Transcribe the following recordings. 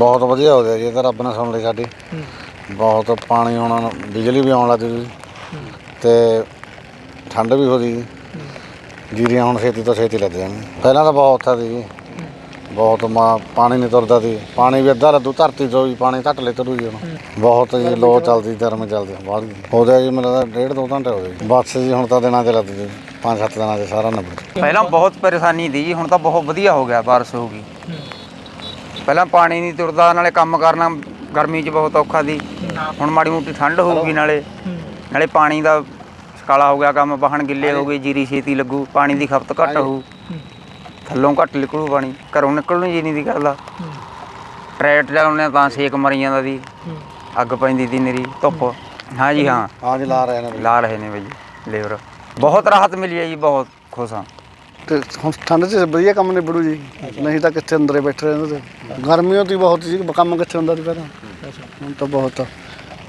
ਬਹੁਤ ਵਧੀਆ ਹੋ ਗਿਆ ਜੀ ਇਹ ਤਾਂ ਰੱਬ ਨੇ ਸੁਣ ਲਈ ਸਾਡੀ। ਬਹੁਤ ਪਾਣੀ ਆਉਣਾ ਬਿਜਲੀ ਵੀ ਆਉਣ ਲੱਗ ਗਈ। ਤੇ ਠੰਡ ਵੀ ਹੋ ਗਈ। ਜੀਰੀਆਂ ਹੁਣ ਛੇਤੀ ਤੋਂ ਛੇਤੀ ਲੱਗ ਜਾਣੀਆਂ ਪਹਿਲਾਂ ਤਾਂ ਬਹੁਤ ਔਖਾ ਸੀ ਜੀ। ਬਹੁਤ ਮਾ ਪਾਣੀ ਨਹੀਂ ਤੁਰਦਾ ਸੀ। ਪਾਣੀ ਵੀ ਅੱਧਾ ਰੱਦੂ ਧਰਤੀ ਤੋਂ ਵੀ ਪਾਣੀ ਘੱਟ ਲੈ ਤੁਰੂ ਜੀ ਹੁਣ ਬਹੁਤ ਜੀ ਲੋ ਚੱਲਦੀ ਗਰਮ ਚੱਲਦੀ ਬਾਹਰ ਹੋ। ਗਿਆ ਜੀ ਮੈਨੂੰ ਲੱਗਦਾ ਡੇਢ ਦੋ ਘੰਟੇ ਹੋ ਗਏ ਜੀ। ਬੱਸ ਜੀ ਹੁਣ ਤਾਂ ਦਿਨਾਂ ਚ ਲੱਗ ਜੀ ਪੰਜ ਸੱਤ ਦਿਨਾਂ ਚ ਸਾਰਾ ਨਿਬੜ ਪਹਿਲਾਂ ਬਹੁਤ ਪਰੇਸ਼ਾਨੀ ਦੀ ਜੀ ਹੁਣ ਤਾਂ ਬਹੁਤ ਵਧੀਆ ਹੋ ਗਿਆ ਬਾਰਿਸ਼ ਹੋ ਗਈ। ਪਹਿਲਾਂ ਪਾਣੀ ਨਹੀਂ ਤੁਰਦਾ ਨਾਲੇ ਕੰਮ ਕਰਨਾ ਗਰਮੀ 'ਚ ਬਹੁਤ ਔਖਾ ਦੀ ਹੁਣ ਮਾੜੀ ਮੋਟੀ ਠੰਡ ਹੋਊਗੀ ਨਾਲੇ। ਨਾਲੇ ਪਾਣੀ ਦਾ ਸਕਾਲਾ ਹੋ ਗਿਆ ਕੰਮ ਵਾਹਣ ਗਿੱਲੇ ਹੋ ਗਏ ਜੀਰੀ ਛੇਤੀ ਲੱਗੂ ਪਾਣੀ ਦੀ ਖਪਤ ਘੱਟ ਹੋਊ। ਥੱਲੋਂ ਘੱਟ ਨਿਕਲੂ ਪਾਣੀ ਘਰੋਂ ਨਿਕਲਣ ਨੂੰ ਜੀ ਨਹੀਂ ਦੀ ਕਰਦਾ ਟਰੈਕਟਰ ਚਲਾਉਂਦੇ ਤਾਂ ਸੇਕ ਮਰੀ ਜਾਂਦਾ ਦੀ ਅੱਗ ਪੈਂਦੀ ਦੀ ਨਰੀ ਧੁੱਪ। ਹਾਂ ਜੀ ਹਾਂ। ਹਾਂ ਜੀ ਲਾ ਰਹੇ ਨੇ ਲਾ ਰਹੇ ਨੇ ਬਈ ਲੇਬਰ। ਬਹੁਤ ਰਾਹਤ ਮਿਲੀ ਹੈ ਜੀ ਬਹੁਤ ਖੁਸ਼ ਹਾਂ। ਤੇ ਹੁਣ ਠੰਡ 'ਚ ਵਧੀਆ ਕੰਮ ਨਿਬੜੂ ਜੀ। ਨਹੀਂ ਤਾਂ ਕਿੱਥੇ ਅੰਦਰੇ ਬੈਠੇ ਰਹਿੰਦੇ ਤੇ। ਗਰਮੀਆਂ ਤੋਂ ਬਹੁਤ ਸੀ, ਕੰਮ ਕਿੱਥੇ ਹੁੰਦਾ ਸੀ ਪਹਿਲਾਂ? ਹੁਣ ਤਾਂ ਬਹੁਤ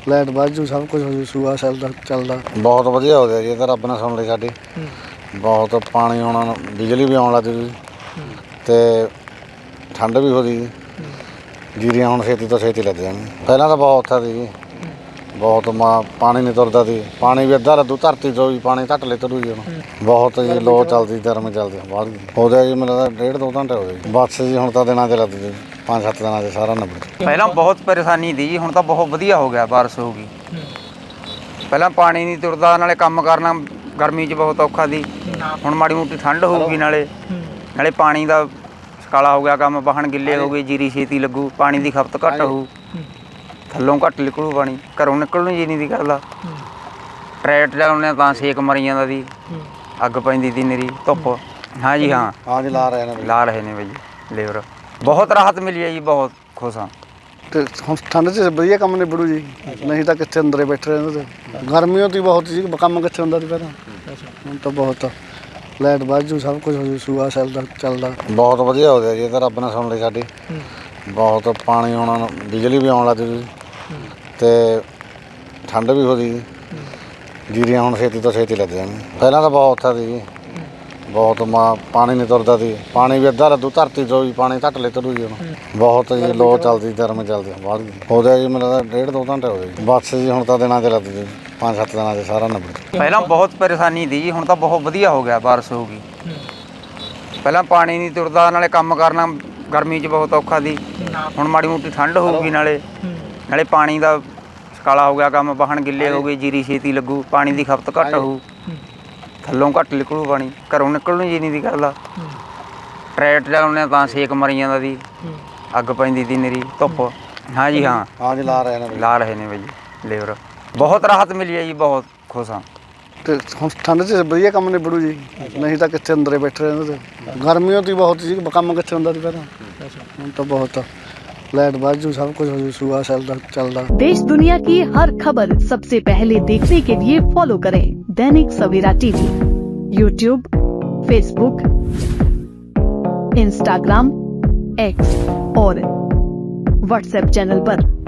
ਲਾਈਟ ਬਾਜੂ ਸਭ ਕੁਝ ਹੋ ਜੂ, ਸੂਆ ਚੱਲਦਾ ਚੱਲਦਾ। ਬਹੁਤ ਵਧੀਆ ਹੋ ਗਿਆ ਜੀ, ਇਹ ਤਾਂ ਰੱਬ ਨੇ ਸੁਣ ਲਈ ਸਾਡੀ। ਬਹੁਤ ਪਾਣੀ ਆਉਣਾ, ਬਿਜਲੀ ਵੀ ਆਉਣ ਲੱਗ ਗਈ। ਤੇ ਠੰਡ ਵੀ ਹੋ ਗਈ ਜੀਰੀਆਂ ਹੁਣ ਛੇਤੀ ਤੋਂ ਛੇਤੀ ਲੱਗ ਜਾਣੀਆਂ ਪਹਿਲਾਂ ਤਾਂ ਬਹੁਤ ਔਖਾ ਸੀ ਜੀ। ਬਹੁਤ ਮਾ ਪਾਣੀ ਨਹੀਂ ਤੁਰਦਾ ਸੀ। ਪਾਣੀ ਵੀ ਅੱਧਾ ਰੱਦੂ ਧਰਤੀ ਤੋਂ ਵੀ ਪਾਣੀ ਘੱਟ ਲੈ ਤੁਰੂ ਜੀ ਹੁਣ ਬਹੁਤ ਜੀ ਲੋ ਚੱਲਦੀ ਗਰਮ ਚੱਲਦੀ ਬਾਹਰ ਹੋ ਗਿਆ ਜੀ ਮੈਨੂੰ ਲੱਗਦਾ ਡੇਢ ਦੋ ਘੰਟੇ ਹੋ ਗਏ ਜੀ। ਬੱਸ ਜੀ ਹੁਣ ਤਾਂ ਦਿਨਾਂ ਚ ਲੱਗ ਜੀ ਪੰਜ ਸੱਤ ਦਿਨਾਂ ਚ ਸਾਰਾ ਨਿਬੜ ਪਹਿਲਾਂ ਬਹੁਤ ਪਰੇਸ਼ਾਨੀ ਦੀ ਜੀ ਹੁਣ ਤਾਂ ਬਹੁਤ ਵਧੀਆ ਹੋ ਗਿਆ ਬਾਰਿਸ਼ ਹੋ ਗਈ। ਪਹਿਲਾਂ ਪਾਣੀ ਨਹੀਂ ਤੁਰਦਾ ਨਾਲੇ ਕੰਮ ਕਰਨਾ ਗਰਮੀ 'ਚ ਬਹੁਤ ਔਖਾ ਦੀ ਹੁਣ ਮਾੜੀ ਮੋਟੀ ਠੰਡ ਹੋਊਗੀ ਨਾਲੇ। ਨਾਲੇ ਪਾਣੀ ਦਾ ਸਕਾਲਾ ਹੋ ਗਿਆ ਕੰਮ ਵਾਹਣ ਗਿੱਲੇ ਹੋ ਗਏ ਜੀਰੀ ਛੇਤੀ ਲੱਗੂ ਪਾਣੀ ਦੀ ਖਪਤ ਘੱਟ ਹੋਊ। ਥੱਲੋਂ ਘੱਟ ਨਿਕਲੂ ਪਾਣੀ ਘਰੋਂ ਨਿਕਲਣ ਨੂੰ ਜੀ ਨਹੀਂ ਦੀ ਕਰਦਾ ਟਰੈਕਟਰ ਚਲਾਉਂਦੇ ਤਾਂ ਸੇਕ ਮਰੀ ਜਾਂਦਾ ਦੀ ਅੱਗ ਪੈਂਦੀ ਦੀ ਨਰੀ ਧੁੱਪ। ਹਾਂ। ਜੀ ਹਾਂ। ਹਾਂ ਜੀ ਲਾ ਰਹੇ ਨੇ ਲਾ ਰਹੇ ਨੇ ਬਈ ਲੇਬਰ। ਬਹੁਤ ਰਾਹਤ ਮਿਲੀ ਹੈ ਜੀ ਬਹੁਤ ਖੁਸ਼ ਹਾਂ। ਤੇ ਹੁਣ ਠੰਡ 'ਚ ਵਧੀਆ ਕੰਮ ਨਿਬੜੂ ਜੀ। ਨਹੀਂ ਤਾਂ ਕਿੱਥੇ ਅੰਦਰੇ ਬੈਠੇ ਰਹਿੰਦੇ ਤੇ। ਗਰਮੀਆਂ ਤੋਂ ਬਹੁਤ ਸੀ ਕੰਮ ਕਿੱਥੇ ਹੁੰਦਾ ਸੀ ਪਹਿਲਾਂ। ਹੁਣ ਤਾਂ ਬਹੁਤ ਲਾਈਟ ਬਾਜੂ ਸਭ ਕੁਝ ਹੋ ਜੂ ਸੂਆ ਚੱਲਦਾ ਚੱਲਦਾ। ਬਹੁਤ ਵਧੀਆ ਹੋ ਗਿਆ ਜੀ ਇਹ ਤਾਂ ਰੱਬ ਨੇ ਸੁਣ ਲਈ ਸਾਡੀ। ਬਹੁਤ ਪਾਣੀ ਆਉਣਾ ਨੂੰ- ਬਿਜਲੀ ਵੀ ਆਉਣ ਲੱਗ ਗਈ। ਤੇ ਠੰਡ ਵੀ ਹੋ ਗਈ। ਜੀਰੀਆਂ ਹੁਣ ਛੇਤੀ ਤੋਂ ਛੇਤੀ ਲੱਗ ਜਾਣੀਆਂ ਪਹਿਲਾਂ ਤਾਂ ਬਹੁਤ ਔਖਾ ਸੀ ਜੀ ਬਹੁਤ ਮਾ ਪਾਣੀ ਨਹੀਂ ਤੁਰਦਾ ਸੀ। ਪਾਣੀ ਵੀ ਅੱਧਾ ਰੱਦੂ ਧਰਤੀ ਤੋਂ ਵੀ ਪਾਣੀ ਘੱਟ ਲੈ ਤੁਰੂ ਜੀ ਹੁਣ। ਬਹੁਤ ਜੀ ਲੋ ਚੱਲਦੀ ਗਰਮ ਚੱਲਦੀ ਬਾਹਰ ਹੋ ਗਿਆ ਜੀ ਮੈਨੂੰ ਲੱਗਦਾ ਡੇਢ ਦੋ ਘੰਟੇ ਹੋ ਗਏ ਜੀ। ਬੱਸ ਜੀ ਹੁਣ ਤਾਂ ਦਿਨਾਂ ਚ ਲੱਗ ਜੀ ਪੰਜ ਸੱਤ ਦਿਨਾਂ ਚ ਸਾਰਾ ਨਿਬੜ ਪਹਿਲਾਂ ਬਹੁਤ ਪਰੇਸ਼ਾਨੀ ਦੀ ਜੀ ਹੁਣ ਤਾਂ ਬਹੁਤ ਵਧੀਆ ਹੋ ਗਿਆ ਬਾਰਿਸ਼ ਹੋ ਗਈ। ਪਹਿਲਾਂ ਪਾਣੀ ਨਹੀਂ ਤੁਰਦਾ ਨਾਲੇ ਕੰਮ ਕਰਨਾ ਗਰਮੀ 'ਚ ਬਹੁਤ ਔਖਾ ਦੀ ਹੁਣ ਮਾੜੀ ਮੋਟੀ ਠੰਡ ਹੋਊਗੀ ਨਾਲੇ। ਨਾਲੇ ਪਾਣੀ ਦਾ ਸਕਾਲਾ ਹੋ ਗਿਆ ਕੰਮ ਵਾਹਣ ਗਿੱਲੇ ਹੋ ਗਏ ਜੀਰੀ ਛੇਤੀ ਲੱਗੂ ਪਾਣੀ ਦੀ ਖਪਤ ਘੱਟ ਹੋਊ। ਥੱਲੋਂ ਘੱਟ ਨਿਕਲੂ ਪਾਣੀ ਘਰੋਂ ਨਿਕਲਣ ਜੀ ਨਹੀਂ ਦੀ ਕਰਦਾ ਟਰੈਕਟਰ ਚਲਾਉਂਦੇ ਤਾਂ ਸੇਕ ਮਰੀ ਜਾਂਦਾ ਦੀ ਅੱਗ ਪੈਂਦੀ ਦੀ ਨਰੀ ਧੁੱਪ। ਹਾਂ ਜੀ ਹਾਂ। ਹਾਂ ਜੀ ਲਾ ਰਹੇ ਨੇ ਲਾ ਰਹੇ ਨੇ ਬਈ ਲੇਬਰ। ਬਹੁਤ ਰਾਹਤ ਮਿਲੀ ਹੈ ਜੀ ਬਹੁਤ ਖੁਸ਼ ਹਾਂ। ਤੇ ਹੁਣ ਠੰਡ 'ਚ ਵਧੀਆ ਕੰਮ ਨਿਬੜੂ ਜੀ। ਨਹੀਂ ਤਾਂ ਕਿੱਥੇ ਅੰਦਰੇ ਬੈਠੇ ਰਹਿੰਦੇ ਤੇ। ਗਰਮੀਆਂ ਤੋਂ ਬਹੁਤ ਸੀ ਕੰਮ ਕਿੱਥੇ ਹੁੰਦਾ ਸੀ ਪਹਿਲਾਂ? ਹੁਣ ਤਾਂ ਬਹੁਤ लाइट बाजू सब कुछ हुआ चल रहा देश दुनिया की हर खबर सबसे पहले देखने के लिए फॉलो करें Dainik Savera TV YouTube Facebook Instagram X और व्हाट्सएप चैनल पर।